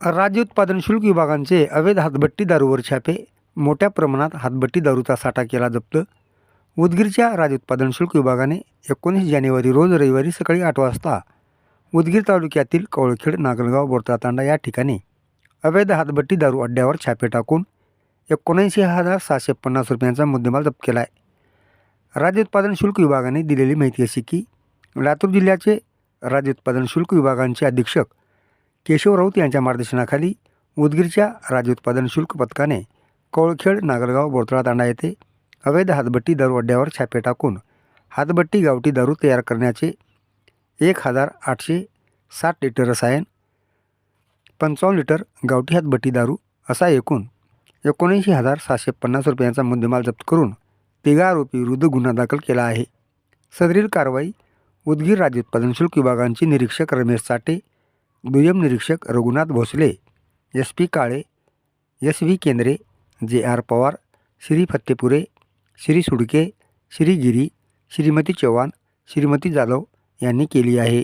राज्य उत्पादन शुल्क विभागांचे अवैध हातभट्टी दारूवर छापे मोठ्या प्रमाणात हातभट्टी दारूचा साठा केला जप्त. उदगीरच्या राज्य उत्पादन शुल्क विभागाने एकोणीस जानेवारी रोज रविवारी सकाळी आठ वाजता उदगीर तालुक्यातील कवळखेड नागलगाव बोरतातांडा या ठिकाणी अवैध हातभट्टी दारू अड्ड्यावर छापे टाकून एकोणऐंशी हजार सहाशे पन्नास रुपयांचा मुद्देमाल जप्त केला आहे राज्य उत्पादन शुल्क विभागाने दिलेली माहिती अशी की लातूर जिल्ह्याचे राज्य उत्पादन शुल्क विभागांचे अधीक्षक केशव राऊत यांच्या मार्गदर्शनाखाली उदगीरच्या राज्य उत्पादन शुल्क पथकाने कोळखेड नागलगाव बोरतळा तांडा येथे अवैध हातभट्टी दारू अड्ड्यावर छापे टाकून हातभट्टी गावठी दारू तयार करण्याचे एक हजार आठशे साठ लिटर रसायन पंचावन्न लिटर गावठी हातभट्टी दारू असा एकूण एकोणऐंशी हजार सहाशे पन्नास रुपयांचा मुद्देमाल जप्त करून तिघा आरोपी विरुद्ध गुन्हा दाखल केला आहे. सदरील कारवाई उदगीर राज्य उत्पादन शुल्क विभागांचे निरीक्षक रमेश साटे दुय्यम निरीक्षक Raghunath Bhosale S P Kale S V Kendre J R Pawar Shri Fattepure Shri Sudke Shri Giri Shrimati Chavan Shrimati Jadhav यांनी केली आहे.